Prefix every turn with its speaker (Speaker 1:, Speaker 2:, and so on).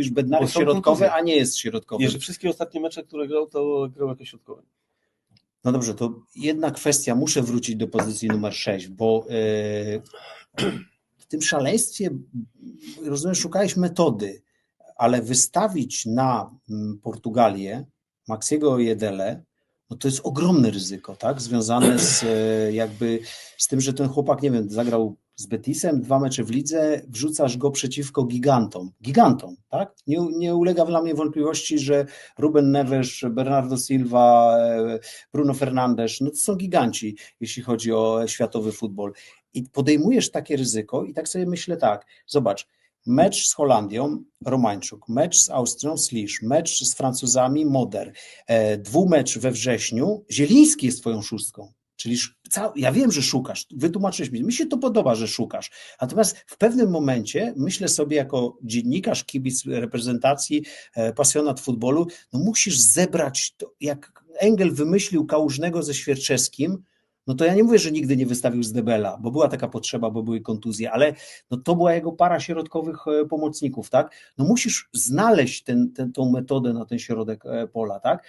Speaker 1: mówisz Bednarek
Speaker 2: Bo są
Speaker 1: środkowy,
Speaker 2: kontuzje.
Speaker 1: a nie jest środkowy.
Speaker 2: Nie, że wszystkie ostatnie mecze, które grał, to grał jako środkowy.
Speaker 1: No dobrze, to jedna kwestia, muszę wrócić do pozycji numer 6, bo e, w tym szaleństwie, rozumiem, szukałeś metody, ale wystawić na mm, Portugalię Maxiego Jedele, no to jest ogromne ryzyko, tak? Związane z e, jakby z tym, że ten chłopak, nie wiem, zagrał z Betisem, dwa mecze w lidze, wrzucasz go przeciwko gigantom. Gigantom, tak? Nie, nie ulega dla mnie wątpliwości, że Ruben Neves, Bernardo Silva, e, Bruno Fernandes, no to są giganci, jeśli chodzi o światowy futbol. I podejmujesz takie ryzyko i tak sobie myślę tak, zobacz, mecz z Holandią, Romańczuk, mecz z Austrią, Slisz, mecz z Francuzami, Moder, e, dwumecz we wrześniu, Zieliński jest twoją szóstką. Czyli cał, ja wiem, że szukasz, wytłumaczyłeś mi, mi się to podoba, że szukasz. Natomiast w pewnym momencie myślę sobie jako dziennikarz, kibic reprezentacji, e, pasjonat futbolu, no musisz zebrać to, jak Engel wymyślił Kałużnego ze Świerczewskim, no to ja nie mówię, że nigdy nie wystawił z Debela, bo była taka potrzeba, bo były kontuzje, ale no to była jego para środkowych e, pomocników, tak? No musisz znaleźć ten, ten, tą metodę na ten środek e, pola, tak?